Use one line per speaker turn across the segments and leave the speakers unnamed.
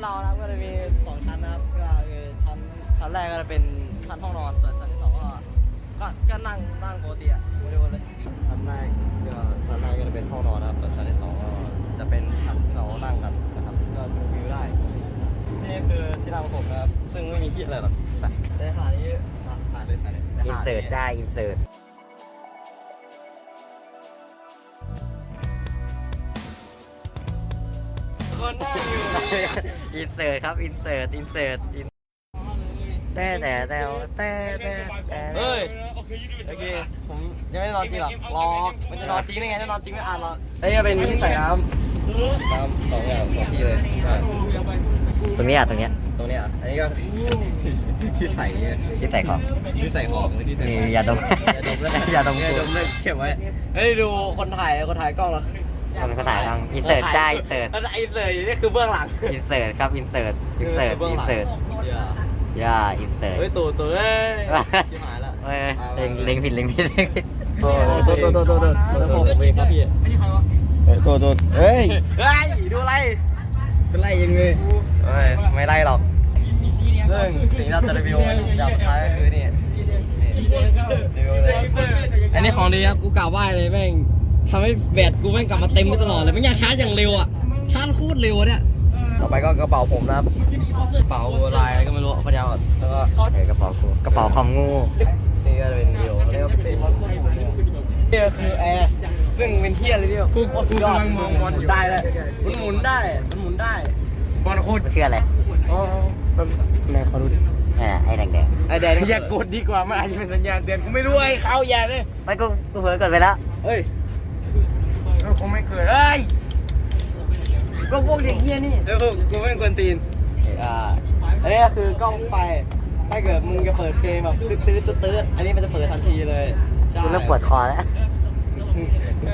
ถเรานะครับก็จะมีสองชั้นนะครับก็คือชั้นชั้นแรกก็จะเป็นชั้นห้องนอนส่วนชั้นที่สองก็ก็ก็นั่งนั่งปกติอะไม่ได้วนเลยชั้นแรกก็ชั้นแรกก็จะเป็นห้องนอนนะครับส่วนชั้นที่สองก็จะเป็นชั้นที่เรานั่งกันนะครับก็ดูวิวได้นี่คือที่นั่งของผมนะครับซึ่งไม่มีที่อะไรหรอกแต่ในขณะนี้ถ่ายเลยถ่ายเลย
อินเสิร์ตจ้าอินเสิร์ต
คนนั่งอยู่
อินเสิร์ตครับ อินเสิร์ตอินเสิร์ตอินแต่แต่แต่แต่แต่แต่
เฮ้ยโอเคผมยังไม่ได้นอนจริงหรอกรอมันจะนอนจริงได้ไงถ้านอนจริงไม่อ่านหรอกเอ้ยเป็นที่ใส่น้ำน้ำสองอย่างสองที่เลยใช่
ตรงนี้อะตรงเนี้ย
ตรงเนี้ยอันนี้ก็ที่ใส่
ที่ใส่ของ
ที่ใส่ของที่ใส่
นี่
ของ
ยาดม
ยาดมด้วย
ยาดม
ยาดมด้วยเก็บไว้เฮ้ยดูคนถ่ายคนถ่ายกล้องเหรอ
คนก็ถ่ายทางอินเสิร์ตจ้าอินเสิร์ต
แล้วไอ้เลยนี่คือเบื้องหลัง
อินเสิร์ตครับอินเสิร์ตอินเสิร์ต
บื้ง
อิน
หลัง
เสิร์ต
อย่า
ย่าอินเสิร์ต
เฮ้ยตู่ตู่เอ้ยชิบหายละ
เฮ้ยเล็งเล็งผิดเล็งผิดเล็งผิด
โอ้โหตัวตัวตัวตัวตัวตัวผมเองครับพี่ไอ้นี่ใครวะตัวตัวเฮ้ยเฮ้ยดูอะไร
เป็นไรยังไง
เฮ้ยไม่ไล่หรอกซึ่งสิ่งที่เราจะรีวิวอย่างสุดท้ายก็คือนี่นี่รีวิวเลยอันนี้ของดีครับกูกล่าวไหว้เลยแม่ง ทำให้แบตกูแม่งกลับมาเต็มไปตลอดเลยไม่อยากชาร์จอย่างเร็วอะ ชาร์จโคตรเร็วอะเนี่ย ต่อไปก็กระเป๋าผมนะครับ กระเป๋าลายอะไรก็ไม่รู้พันยาวก่อนแล้วก็
เออกระเป๋ากูกระเป๋าคอมงู
นี่ก็เป็นวิวนี่ก็เป็นนี่ก็คือแอร์ซึ่งเป็นเที่ยเลยเดียวกูกูกำลังมองบอลอยู่ ได้เลยมันหมุนได้มันหมุนได้
บอลโคตรเชื่ออะไร
อ๋อแม่เขาดูดิ
เออไอ้แดงแดง
ไอแดง
อย่ากดดีกว่ามันอาจจะเป็นสัญญาณเตือนกูไม่รู้ไอ้เขาอย่าเลย
ๆไม่กูกูเผลอกดไปแล้ว
เอ้ย
เราคงไม่เคยเอ้ยพวกพวกเด็กเฮียนี่เดี๋ยวกูไม่กวนตีน
อ่าอันนี้ก็คือกล้องไฟถ้าเกิดมึงจะเปิดเพลงแบบตื้อตื้อตื้ออันนี้มันจะเปิดทันทีเลยใช่
กูเริ่มปวดคอแล้ว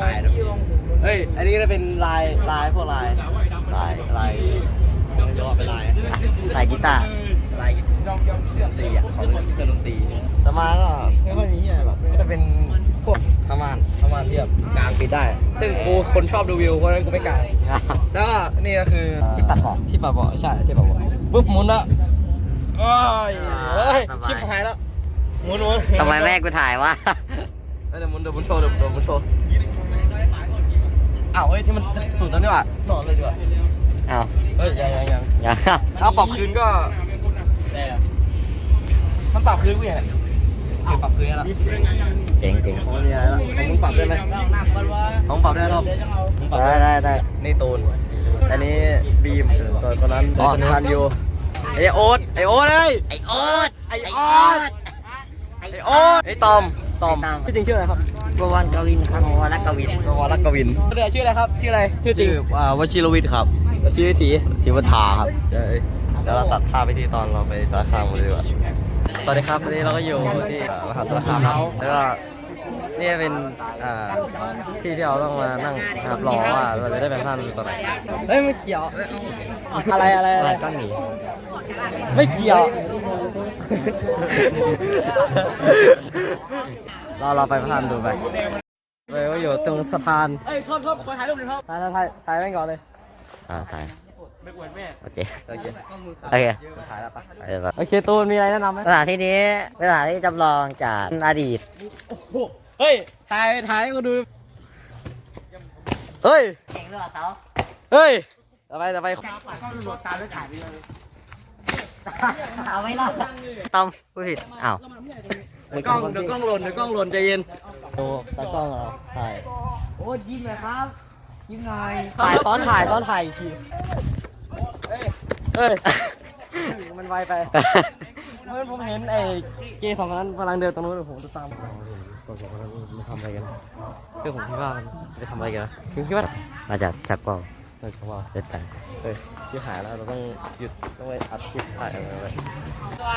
ถ่ายนะเฮ้ย อันนี้ก็เป็นลายลายพวกลายลายลายเดี๋ยวออกเป็นลาย
ลายกีตาร์
ลายดนตรีอะของเครื่องดนตรีแต่มาก็ไม่ค่อยมีอะไรหรอกก็จะเป็น พวกทามานทามานที่แบบกลางปิดได้ ซึ่งกูคนชอบดูวิวเพราะฉะนั้นกูไม่กลางแล้วก็นี่ก็คือ
ที่ปัดเบาะ
ที่ปัดเบาะใช่ที่ปัดเบาะปุ๊บหมุนแล้วโอ้ยเฮ้ย
สบาย
ชิบหายแล้วหมุนหมุน
ทำไมแม่กูถ่ายวะ
เดี๋ยวหมุนเดี๋ยวหมุนโชว์เดี๋ยวเดี๋ยวหมุนโชว์อ้าวเฮ้ยที่มันสุดแล้วนี่หว่านอนเลยดีกว่า
อ้าว
เฮ้ยยังยังยัง
อย่า
ถ้าปรับคืนก็มันปรับคืนกูยังไง คือปรับคืนแล้ว
เจ๋งเจ๋ง
ของเนี่ยแล้วของมึงปรับได้ไหมของปรับได้ครับมึงปรับ
ได้ได้ได้
นี่ตูนอันนี้บีมส่วนคนนั้นอ๋อทันอยู่ไอ้โอ๊ตไอ้โอ๊ตเอ้ย
ไอโอ๊ต
ไอ้โอ๊ตไอ้โอ๊ตไอ้ตอมตอมชื่อจริงชื่ออะไรครับ
บวรกวินครับบวรกวิน
วรักกวินเดือชื่ออะไรครับชื่ออะไรชื่อจริงอ่าวชิรวิทย์ครับแล้วชื่อสีชื่อวัฒาครับเดี๋ยวเราตัดภาพไปที่ตอนเราไปสารคามกันเลยดีกว่า สวัสดีครับวันนี้เราก็อยู่ที่เอ่อมหาสารคามครับแล้วก็นี่เป็นอ่าที่ที่เราต้องมานั่งนะครับรอว่าเราจะได้ไปท่านตอนไหนเฮ้ยไม่เกี่ยว อะไรอะไร
อะ
อะไรไร
ก็หนี
ไม่เกี่ยว เราเราไปพระธานดูไปเลยก็อยู่ตรงสะพานเอ้ยครับครับขอถ่ายรูปหน่อยครับถ่ายถ่ายถ่ายแม่งก่อนเลย
อ่าถ่าย โอเค
โอเค
โอเค
ถ่ายแล้วปะ
เดี๋ยวก่อน
โอเคตูนมีอะไรแนะนำไหม
สถานที่นี้เป็นสถานที่จำลองจากอดีต
เฮ้ยถ่ายถ่ายให้กูดูเฮ้ย
เก่งหรือเปล่าเขา
เฮ้ยต่อไปต่อไป
เอาไม่รอดต้อมพูดผิดอ้าว
เดี๋ยวกล้องเดี๋ยวกล้องหล่นเดี๋ยวกล้องหล่นใจเย็นโอ้ตากล้องเราถ่าย
โอ้ยิ้มเลยครับยิ้มหน่อย
ถ่ายซ้อนถ่ายซ้อนถ่ายอีกที เฮ้ย มันไวไป เมื่อผมเห็นไอ้เกย์สองคนนั้นกำลังเดินตรงนู้นผมจะตามตัวสองคนนั้นมันทำอะไรกันเรื่องผมคิดว่ามันไปทำอะไรกันคือคิดว่า
มาจากชักกล้อง
เออเขาว่า
เด็ดกัน
เฮ้ยชิบหายแล้วเราต้องหยุดต้องไปอัดคลิปถ่ายอะไรไว้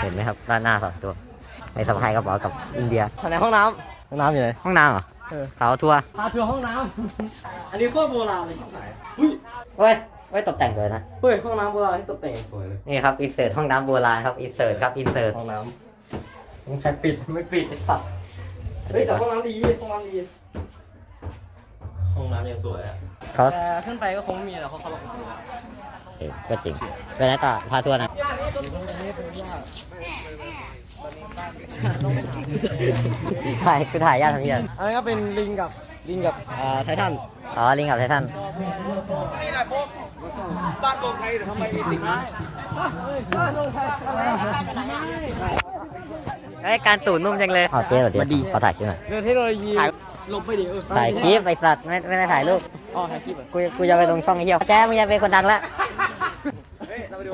เห็นไหมครับด้านหน้าสองตัวในสะพายกระเป๋ากับอินเดีย
ภายในห้องน้ำห้องน้ำอยู่ไหน
ห้องน้ำเหรอ
เออ
เขาทัวร์
พาทัวร์ห้องน้ำอันนี้โคตรโบราณเลยชิบหาย
เว้ย เว้ยตกแต่งสวยนะ
เฮ้ยห้องน้ำโบราณที่ตกแต่งสวยเลย
นี่ครับอินเสิร์ตห้องน้ำโบราณครับอินเสิร์ตครับอินเสิร์ต
ห้องน้ำมึงใครปิดไม่ปิดไอ้สัตว์เฮ้ยแต่ห้องน้ำดีห้องน้ำดีห้องน้ำยังสวยอะ
เขา
แต่ขึ้นไปก็คงไม่มีแล้วเขาเขาล็อกประตู
เออก็จริงไปไหนต่อพาทัวร์หนะถ่ายคือถ่ายยากทั้งเยัน
อันนี้ก็เป็นลิงกับลิงกับอ่าไททัน
อ๋อลิงกับไททัน
นี่แหละพวก บ้านโกงไทยหรือทำไมมีติ่งนะ
ไอ้ยการตูดนุ่มจังเลยขอเจ๊เหรอเดี๋ยวขอถ่ายคลิปหน่อย
เรื่องเทคโนโลยีลบไปดิเออ
ถ่ายคลิปไอสัตว์ไม่ไม่ได้ถ่ายรูป
อ๋อถ่ายคลิปเหรอ
กูกูจะไปลงช่องไอ้เหี้ยแจ๊มึงจะเป็นคนดังละ
เฮ้ยเราไปดู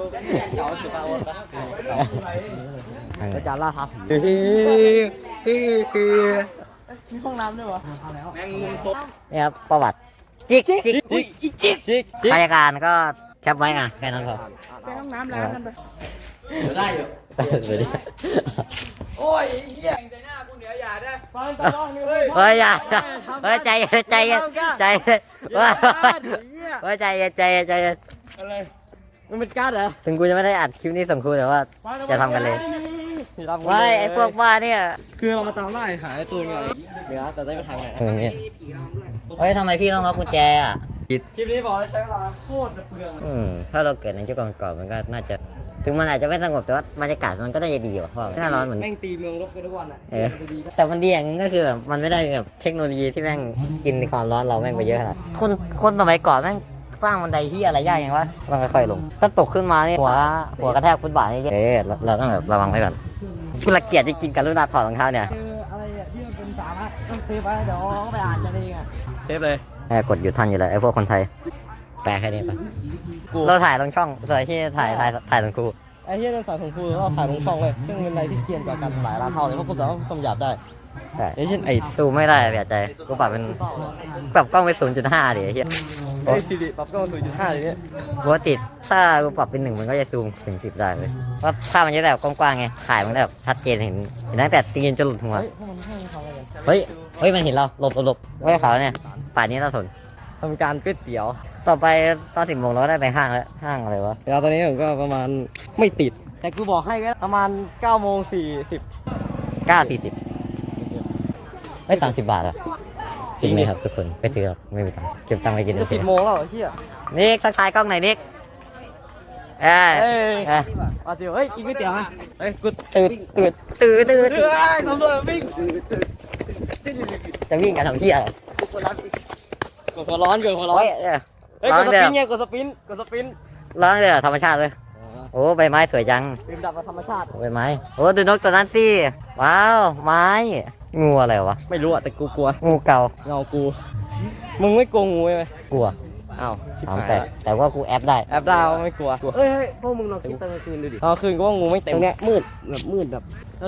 เก๋าสุดตาโอนปะอาจารย์ล่าครับมีห้องน้ำด้วยวะแมงมุมตบ
นี่ครับประวัติจิกจิก
จิกจิกจิกจิก
รายการก็ แคปไว้อะแค่นั้นพอ
ไปห้องน้ำล้างกันไป
ได้อยู่
เดี๋ยวดิ
โอ้ยเหี้ยใจหน้ากูเหนืออย่าได้ฟังตลอดเลย
เฮ้ยอย่าเฮ้ยใจเย็นใจเย็นใจเย็นเฮ้ยเฮ้ยใจเย็นใจเย็นใจเย็น
อะไร
มันเป็นการ์ดเหรอ
ถึงกูจะไม่ได้อัดคลิปนี้ส่งครูแต่ว่าจะทำกันเลยว้ายไอ้พวกบ้าเนี่ย
คือเรามาตามล่าหาไอ้ตูนไงเดี๋ยวแต่ได้ไปทางไหน
ตรงนี้เฮ้ยทำไมพี่ต้องล็อกกุญแจอะ
คลิปนี้บอกใช้เวลาโคตรเปลือง
อืมถ้าเราเกิดในยุคก่อนๆมันก็น่าจะ ถึงมันอาจจะไม่สงบแต่ว่าบรรยากาศมันก็น่าจะดีกว่าเพราะหน้าร้อนเหมือน
แม่งตีเมืองรบกันทุกวันอะ
เออแต่มันดีอย่างหนึงก็คือแบบมันไม่ได้แบบเทคโนโลยีที่แม่งกินความร้อนเราแม่งไปเยอะขนาดคนคนสมัยก่อนแม่งสร้างบันไดที่อะไรยากอย่างวะมันค่อยๆลงถ้าตกขึ้นมานี่หัวหัวกระแทกฟุตบาทนี่เออเราเราต้องแบบระวังไว้ก่อนกูละเกียดจริงๆกับลูกดาถอดรองเท้าเนี่ย
คืออะไรอะที่มันเป็นสาระต้องเซฟไว้เดี๋ยวเขาไปอ่านกันเองอะเซฟเลย
แม่กดอยู่ทันอยู่เลยไอ้พวกคนไทย แปลแค่นี้ปะ
กู
เราถ่ายลงช่องส่วนที่ถ่ายถ่ายถ่ายลงครู
ไอ้ที่เราสายของครูเราถ่ายลงช่องเลยซึ่งเป็นอะไรที่เกรียนกว่ากันหลายล้านเท่าเลยเพราะกูสามารถคำหยาบได้
ใช่
อย่างเช่นไอ้
ซูมไม่ได้เบียดใจกูปรับเป็นปรับกล้องไปศูนย์จุดห้าดิไอ้เหี้ย
ไอ้ซีรีปรับกล้องศูนย์จุดห้าเลยเนี่ย
ปกติถ้ากูปรับเป็นหนึ่งมันก็จะซูมถึงสิบได้เลยเพราะถ้ามันจะแบบกว้างๆไงถ่ายมันแบบชัดเจนเห็นเห็นตั้งแต่ตีนจนหลุดหัว
เฮ้ยพวกมันให้ทำอะไรกัน
เฮ้ยเฮ้ยมันเห็นเราหลบหลบหลบไว้ยเขาเนี่ย ป่านนี้น่าสน
ทำการก๋วยเตี๋ยว
ต่อไปตอนสิบโมงเราก็ได้ไปห้างแล้ว ห้างอะไรวะ
เวลาตอนนี้ผมก็ประมาณไม่ติด แต่กูบอกให้ก็ประมาณ9โมง40
เก้าสี่สิบเฮ้ยสามสิบบาทอะจริงไหมครับทุกคนไปซื้อหรอกไม่มีตังค์เก็บตังค์ไปกิน
จะ
ซื้
10
อ
โมงแล้วไอ้เฮีย
นิกทักทายกล้องหน่อยนิกเอ้ย
เอ้ย
เอ้ย
มาสิเฮ้ยกินก๋วยเตี๋ยวฮะเฮ้ยกู
ตื่นตื่นตื่นตื่น
เฮ้ยตำรวจวิ่ง
จะวิ่งกันทำที่อะไร
กดหัวร้อนกดหัวร้อน
เฮ้ยเออ
เฮ้ย
ร้
ก
อ
ด
ง
ส
เดื
ปิ
อน
ไงกดสปินกดสปิน
ร้องเดือธรรมชาติเลย โอ้ใบไม้สวยจัง
ดื่มดับมาธรรมชาติ
ใบไม้โอ้ดูนกตัวนั้นสิว้าวไม้งูอะไรวะ
ไม่รู้อะแต่กูกลัว
งูเก่า
เงากู มึงไม่กลัวงูไหม
กลัว
อ้าวชิบ
ถาม
หาย
แต่
ละ
แต่ว่ากูแอปได้
แอปดาวไม่กลัวเฮ้ยเฮ้ยพวกมึงลองคิดตอนกลางคืนดูดิตอนกลางคืนก็ว่างูไม่เต็มตรงเนี้ยมืดแบบมืดแบบ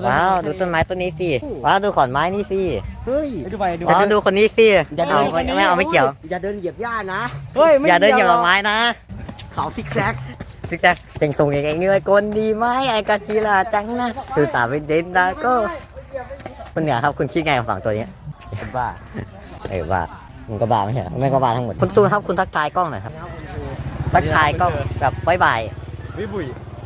ว้าวดูต้นไม้ต้นนี้สิว้าวดูขอนไม้นี่สิ
เฮ้ย ดูไปดูไป
ว้าวดูคนนี้สิ
อย่าเดิ
เอา
น
ไม่ไม่เอาไม่เกี่ยว
อย่าเดินเหยียบหญ้านะ เฮ้ยไม่
อย่าเดินเหยียบดอกไม้นะ
เขาซิกแซก
ซิกแซกเจ๋งส่งอย่างเงี้ยกลดีไหมไอ้กาจิลาจังนะคือตาเป็นเดนดาโก็คุณเหนือครับคุณคิดไงกับสองตัวนี้
บ้า
เออบ้า มึงก็บ้าไม่ใช่เหรอไม่ก็บ้าทั้งหมด คุณตูนครับคุณทักทายกล้องหน่อยครับ ทักทายกล้องแบบบายบาย
วิบุย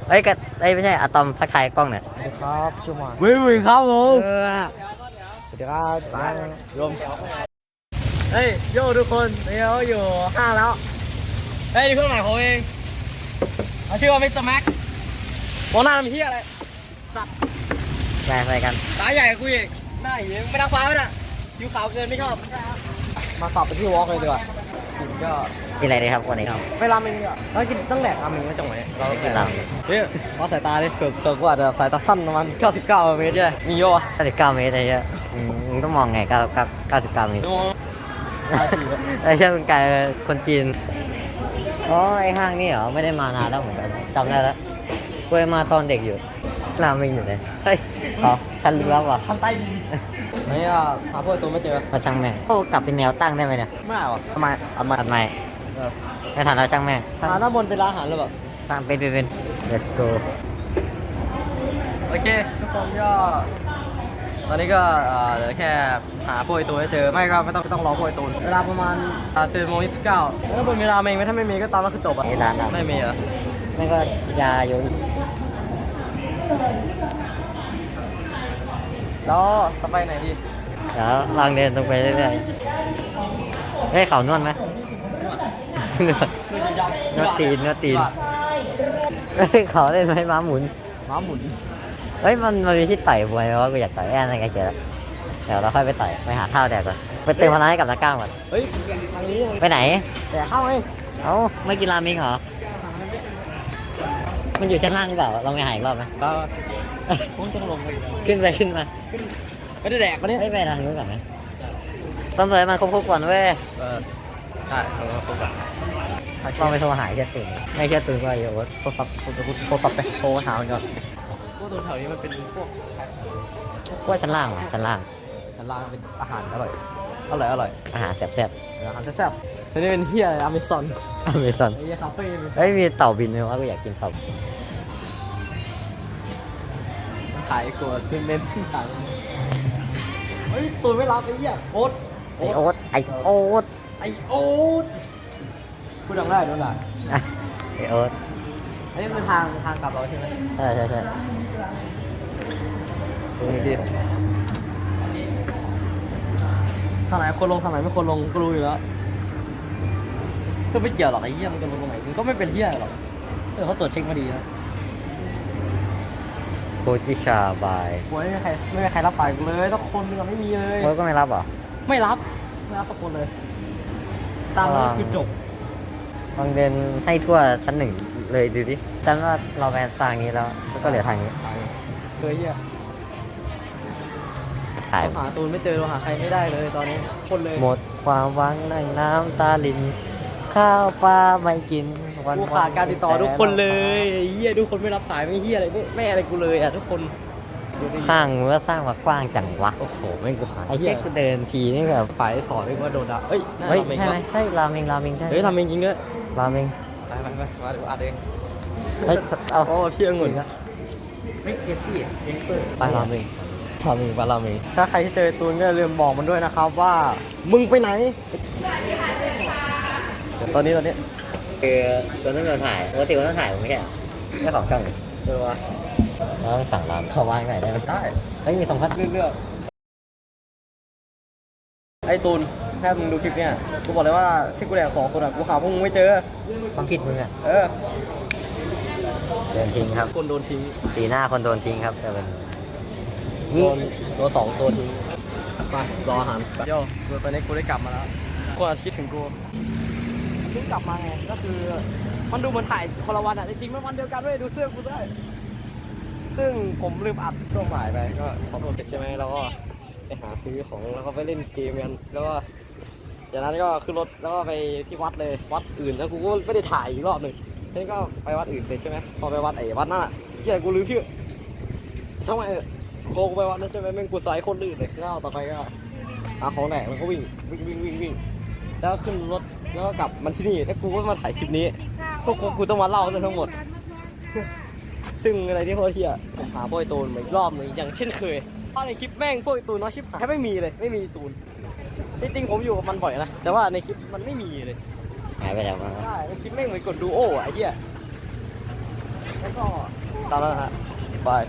เอ้ยกับเอ้ยไม่ใช่อะตอมทักทายกล้องหน่อย
ครับชั่วโมงวิบุยครับผมสวัสดีครับรวมเฮ้ยโยทุกคนเดี๋ยวอยู่ห้างแล้วเฮ้ยนี่เพื่อนใหม่ผมเองเขาชื่อว่ามิสเตอร์แม็กมองหน้ามันที่อะไร
แม่อะไรกัน
ตาใหญ่กว่ากูอีกหน้าอย่างนี้ไม่นักฟ้าไหมน่ะผิวขาวเกินไม่ชอบ มาสอบไปที่วอล์กเลยดีกว่ากินก็
กินอะไรดีครับวันนี้
ไม่ราเมงดีกว่าเรากินตั้งแต่ราเมงไม่จังหวะนี้เราต้องกิน
เรา
เฮ้ยวัดสายตาดิเกือบเกือบกว่าแต่สายตาสั้นประมาณ99 เมตรได้มีโยอะ
เก้าสิบเก้าเมตรไอ้เหี้ยอืมมึงต้องมองไงเก้าเก้าเก้าสิบเก้าเมตร
ดู
ไอ้เหี้ยมึงกลายเป็นคนจีนอ๋อไอ้ห้างนี่เหรอไม่ได้มานานแล้วเหมือนกันจำได้แล้วเคยมาตอนเด็กอยู่ราเมงอยู่ไหนเฮ้ยอ๋อฉันรู้แล้วว่ะ
ทำใต้ดิน ไม่อะหาพวกตัวไม่เจอ
มาช่างแม่งโอ้กลับเป็นแนวตั้งได้ไหมเนี่ย
ไม่เอาอะทำไมทำไม
ตัดใหม่
เออ
ไม่ทันแล้วช่างแม่ง
หาหน้าบนเป็นร้านอาหารหรือเปล่า
ตั้งเป็นเป็นเป็น let's go
โอเคทุกคนก็ตอนนี้ก็เอ่อเหลือแค่หาพวกไอตัวให้เจอไม่ก็ไม่ต้องไม่ต้องรอพวกไอตูนเวลาประมาณสิบโมงยี่สิบเก้าแล้วบนมีราเมงไหมถ้าไม่มีก็ตามแล้วคือจบอะ
นี่ร้านอะ
ไม่มีเหรอ
ไม่ก็ยาโยอิ
แล้วจะไปไหนดี
เดี๋ยวลองเดินตรงไปเรื่อยๆเฮ้ยเขานวดไหมนวด
มันจะยาว
เนื้อตีนเนื้อตีนเฮ้ยเขาเล่นไหมม้าหมุน
ม้าหมุน
เฮ้ยมันมันมีที่ต่อยมวยไหมว่ากูอยากต่อยแอนอะไรกันเจอเดี๋ยวเราค่อยไปต่อยไปหาข้าวแดกก่อนไปเติมพลังให้กับนักกล้ามก่อน
เฮ้ยทางนี้
ไปไหน
แต่เข้าไง
เอ้าไม่กินราเมงเหรอ มันอยู่ชั้นล่างหรือเปล่าลองไปหาอีกรอบไหม
ก็คงต้องลงไป
ขึ้นไปขึ้นมา
ไม่ได้แดกปะเนี่ย
ไม่ไปทางนู้นก่อนไหมต้องเลยมันครบๆก่อนเว้ย
เออใช่เออครบอะ
ลองไปโทรหาเชียร์ตื่นไม่เชียร์ตื่นก็อยู่ว่า
โทรศัพท์โทรศัพท์ไปโทรหามันก่อนพวกตรงแถวนี้มันเป็นพวก
ว่าชั้นล่างว่ะชั้นล่าง
ชั้นล่างเป็นอาหารอร่อยอร่อยอร่อย
อาหารแซ่บ
อาหารแซ่บๆทีนี้เป็นเฮียอะไรอเมซอน
ๆอเมซอน
ไอ้เฮียคาเฟ่
เฮ้ยมีเต่าบินไหมวะกูอยากกินเต่า
ขายกลัวขึ้นเน้นที่ต่างเฮ้ยตูนไม่รับไอ้เหี้ยโอ๊ต
ไอโอ๊ตไอโอ๊ต
ไอโอ๊ตพูดดังได้ด้วยล่ะ
อะไอโอ๊ต
อันนี้เป็นทางทางกลับเราใช่ไหม
ใช่ใช่ใช่
ดูดิทางไหนคนลงทางไหนไม่คนลงก็รู้อยู่แล้ว ซึ่งไม่เกี่ยวหรอกไอ้เหี้ยมันจะลงตรงไหนมันก็ไม่เป็นเหี้ยหรอกเออเขาตรวจเช็คมาดีนะ
โคจิชาบาย
โว้ยไม่มีใครไม่มีใครรับสายกูเลยทุกคนมันไม่มีเลย
โอ๊ตก็ไม่รับเหรอ
ไม่รับไม่รับทุกคนเลย ตามนั้นคือจบ
ลองเดินให้ทั่วชั้นหนึ่งเลยดูดิจำว่าเราไปทางนี้แล้วก็เหลือทางนี้
เคยเหี้ย
ถ่าย
เราหาตูนไม่เจอเราหาใครไม่ได้เลยตอนนี้คนเลย
หมดความหวังในน้ำตาลิน ข้าวปลาไม่กินวัน
กูขาดการติดต่อทุกคนเลยไอ้เฮียทุกคนไม่รับสายไม่เฮียอะไรไม่ไม่อะไรกูเลยอะทุกคนดูดิ
ข้างมึงก็สร้างมากว้างจังวะ
โอ้โหแม่งกูหา
ไอ้เหี้ยกูเดินทีนี่แบบ
ฝ่ายถอดเรียกว่าโดนด่าเอ้ยน่า
เฮ้ย
ทำเอง
ใช่ไหม
วะ
ใช่ราเมงราเมงใช่
เฮ้ยทำเองจริงด้วย
ราเมง
ไปไปไปมาเดี๋ยวอัดเอง
เฮ้ยเอา
โอ้เพียงเงิน
ไม่เก็บพี่เอ็นเปิด
ไปราเมงราเมงไปราเมงถ้าใครที่เจอตูนก็อย่าลืมบอกมันด้วยนะครับว่า มึงไปไหนเดี๋ยว ตอนนี้ตอนนี้
คือตัวนั้นเราถ่ายปกติเราต้องถ่ายผมไม่ใช่เหรอเจ้าของช่องนี่
เออวะ
เราต้องสั่งรามเขาว่างหน่อยได้ไหม
ได้
เฮ้ยมีสองพัน
เลือกไอ้ตูนถ้ามึงดูคลิปเนี้ยกูบอกเลยว่าที่กูแดกของคนอะกูหาพวกมึงไม่เจอ
ความผิดมึงอะ
เออ
เดินทิ้งครับ
คนโดนทิ้ง
สีหน้าคนโดนทิ้งครับแต่เป็น
โดนตัวสองตัวทิ้งไปรออาหารเดี๋ยวเดี๋ยวตอนนี้กูได้กลับมาแล้วกูอาจคิดถึงกูเพิ่งกลับมาไง ก็คือ มันดูเหมือนถ่ายคนละวันอะ จริงๆมันวันเดียวกันด้วยดูเสื้อกูด้วยซึ่งผมลืมอัดช่วงบ่ายไปก็ขอโทษเสร็จใช่ไหมแล้วก็ไปหาซื้อของแล้วก็ไปเล่นเกมกันแล้วก็จากนั้นก็ขึ้นรถแล้วก็ไปที่วัดเลยวัดอื่นแล้วกูก็ไม่ได้ถ่ายอีกรอบหนึ่งทีนี้ก็ไปวัดอื่นเสร็จใช่ไหมพอไปวัดไอ้วัดนั่นอะที่ไหนกูลืมชื่อช่างไงเออโกงไปวัดนั้นใช่ไหมแม่งกูสายคนลื่นเลยแล้วต่อไปก็หาของแหนกมันก็วิ่งวิ่งวิ่งวิ่งวิ่งแล้วขึ้นรถ แล้วก็กลับมาที่นี่แล้วกูก็มาถ่ายคลิปนี้พวกกูกูต้องมาเล่าเรื่องทั้งหมด ซึ่งอะไรที่โคตรเฮียผมหาพวกไอตูนมาอีกรอบหนึงอย่างเช่นเคยเพราะในคลิปแม่งพวกไอตูนน้อยชิบหายไม่มีเลย ไม่มีตูนจริงๆผมอยู่กับมันบ่อยนะแต่ว่าในคลิปมันไม่มีเลย
หายไปแล้วมั้ง
ใช่ในคลิปแม่งเหมือนกดดูโออะไอ้เหี้ยแล้วก็ตามนั้นนะฮะบาย